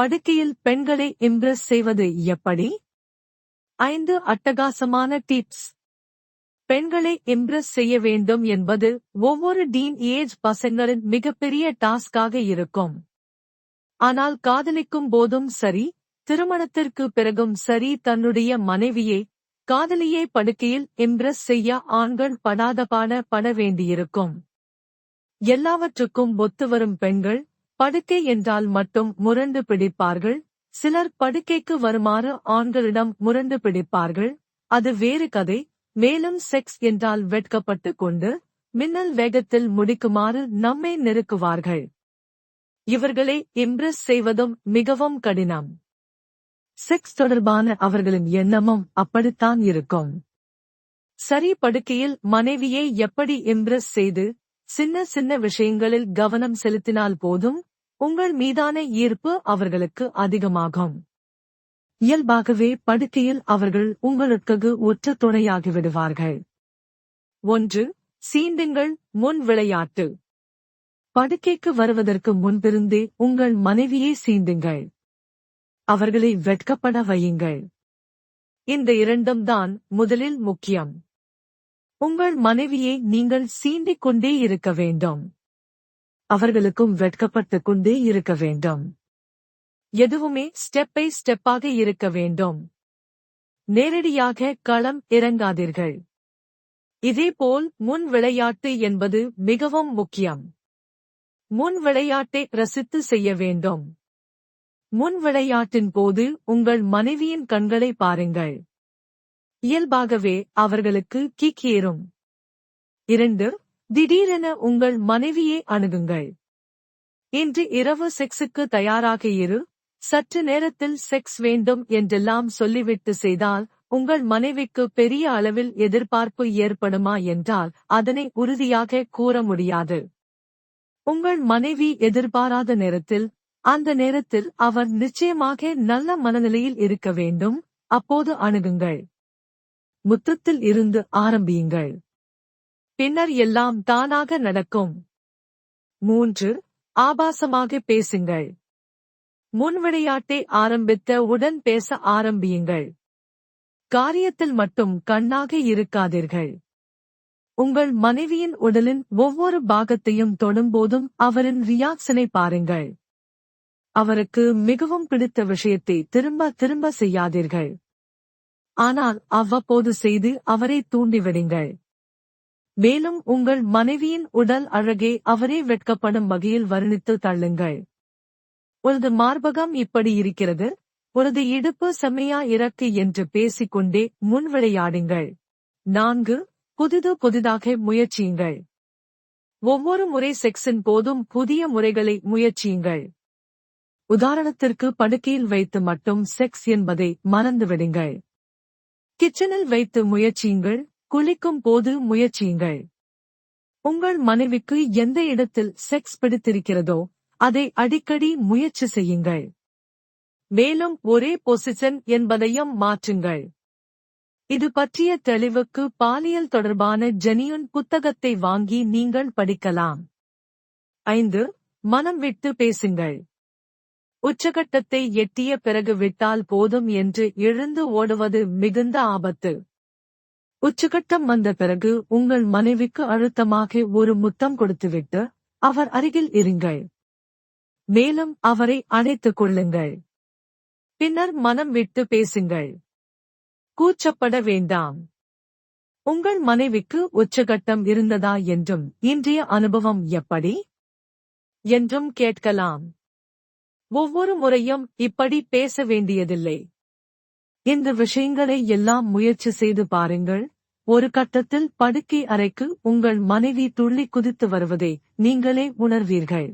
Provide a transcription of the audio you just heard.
படுக்கையில் பெண்களை இம்ப்ரெஸ் செய்வது எப்படி? ஐந்து அட்டகாசமான டிப்ஸ். பெண்களை இம்ப்ரெஸ் செய்ய வேண்டும் என்பது ஒவ்வொரு டீன் ஏஜ் பசங்களின் மிகப்பெரிய டாஸ்காக இருக்கும். ஆனால் காதலிக்கும் போதும் சரி திருமணத்திற்கு பிறகும் சரி தன்னுடைய மனைவியை காதலியை படுக்கையில் இம்ப்ரெஸ் செய்ய ஆண்கள் படாதபான பட வேண்டியிருக்கும். எல்லாவற்றுக்கும் ஒத்துவரும் பெண்கள் படுக்கை என்றால் மட்டும் முரண்டு பிடிப்பார்கள். சிலர் படுக்கைக்கு வருமாறு ஆண்களிடம் முரண்டு பிடிப்பார்கள். அது வேறு கதை. மேலும் செக்ஸ் என்றால் வெட்கப்பட்டு கொண்டு மின்னல் வேகத்தில் முடிக்குமாறு நம்மை நெருக்குவார்கள். இவர்களை இம்ப்ரெஸ் செய்வதும் மிகவும் கடினம். செக்ஸ் தொடர்பான அவர்களின் எண்ணமும் அப்படித்தான் இருக்கும். சரி படுக்கையில் மனைவியை எப்படி இம்ப்ரெஸ் செய்து சின்ன சின்ன விஷயங்களில் கவனம் செலுத்தினால் போதும்? உங்கள் மீதான ஈர்ப்பு அவர்களுக்கு அதிகமாகும். இயல்பாகவே படுக்கையில் அவர்கள் உங்களுக்கு ஒற்ற துணையாகிவிடுவார்கள் ஒன்று சீண்டுங்கள் முன் விளையாட்டு. படுக்கைக்கு வருவதற்கு முன்பிருந்தே உங்கள் மனைவியை சீண்டுங்கள். அவர்களை வெட்கப்பட வையுங்கள். இந்த இரண்டும் தான் முதலில் முக்கியம். உங்கள் மனைவியை நீங்கள் சீண்டிக் கொண்டே இருக்க வேண்டும். அவர்களுக்கும் வெட்கப்பட்டுக் கொண்டே இருக்க வேண்டும். எதுவுமே ஸ்டெப் பை ஸ்டெப்பாக இருக்க வேண்டும். நேரடியாக களம் இறங்காதீர்கள். இதேபோல் முன் விளையாட்டு என்பது மிகவும் முக்கியம். முன் விளையாட்டை ரசித்து செய்ய வேண்டும். முன் விளையாட்டின் போது உங்கள் மனைவியின் கண்களை பாருங்கள். இயல்பாகவே அவர்களுக்கு கிக் ஏறும். இரண்டு திடீரென உங்கள் மனைவியை அணுகுங்கள். இன்று இரவு செக்ஸுக்கு தயாராக இரு. சற்று நேரத்தில் செக்ஸ் வேண்டும் என்றெல்லாம் சொல்லிவிட்டு செய்தால் உங்கள் மனைவிக்கு பெரிய அளவில் எதிர்பார்ப்பு ஏற்படுமா என்றால் அதனை உறுதியாக கூற முடியாது. உங்கள் மனைவி எதிர்பாராத நேரத்தில் அந்த நேரத்தில் அவர் நிச்சயமாக நல்ல மனநிலையில் இருக்க வேண்டும். அப்போது அணுகுங்கள். முத்தத்தில் இருந்து ஆரம்பியுங்கள். பின்னர் எல்லாம் தானாக நடக்கும். மூன்று ஆபாசமாக பேசுங்கள். முன் விளையாட்டை ஆரம்பித்த உடன் பேச ஆரம்பியுங்கள். காரியத்தில் மட்டும் கண்ணாக இருக்காதீர்கள். உங்கள் மனைவியின் உடலின் ஒவ்வொரு பாகத்தையும் தொடும்போதும் அவரின் ரியாக்ஷனை பாருங்கள். அவருக்கு மிகவும் பிடித்த விஷயத்தை திரும்ப திரும்ப செய்யாதீர்கள். ஆனால் அவ்வப்போது செய்து அவரை தூண்டிவிடுங்கள். மேலும் உங்கள் மனைவியின் உடல் அழகே அவரே வெட்கப்படும் வகையில் வர்ணித்து தள்ளுங்கள். உனது மார்பகம் இப்படி இருக்கிறது. உனது இடுப்பு செம்மையா இறக்கு என்று பேசிக்கொண்டே முன் விளையாடுங்கள். நான்கு புதிது புதிதாக முயற்சியுங்கள். ஒவ்வொரு முறை செக்ஸின் போதும் புதிய முறைகளை முயற்சியுங்கள். உதாரணத்திற்கு படுக்கையில் வைத்து மட்டும் செக்ஸ் என்பதை மறந்துவிடுங்கள். கிச்சனில் வைத்து முயற்சியுங்கள். குளிக்கும் போது முயற்சியுங்கள். உங்கள் மனைவிக்கு எந்த இடத்தில் செக்ஸ் பிடித்திருக்கிறதோ அதை அடிக்கடி முயற்சி செய்யுங்கள். மேலும் ஒரே பொசிஷன் என்பதையும் மாற்றுங்கள். இது பற்றிய தெளிவுக்கு பாலியல் தொடர்பான ஜெனியுன் புத்தகத்தை வாங்கி நீங்கள் படிக்கலாம். ஐந்து மனம் விட்டு பேசுங்கள். உச்சகட்டத்தை எட்டிய பிறகு விட்டால் போதும் என்று எழுந்து ஓடுவது மிகுந்த ஆபத்து. உச்சகட்டம் வந்த பிறகு உங்கள் மனைவிக்கு அழுத்தமாக ஒரு முத்தம் கொடுத்துவிட்டு அவர் அருகில் இருங்கள். மேலும் அவரை அணைத்துக் கொள்ளுங்கள். பின்னர் மனம் விட்டு பேசுங்கள். கூச்சப்பட வேண்டாம். உங்கள் மனைவிக்கு உச்சகட்டம் இருந்ததா என்றும் இன்றைய அனுபவம் எப்படி? என்றும் கேட்கலாம். ஒவ்வொரு முறையும் இப்படி பேச வேண்டியதில்லை. இந்த விஷயங்களை எல்லாம் முயற்சி செய்து பாருங்கள். ஒரு கட்டத்தில் படுக்கை அறைக்கு உங்கள் மனைவி துள்ளி குதித்து வருவதை நீங்களே உணர்வீர்கள்.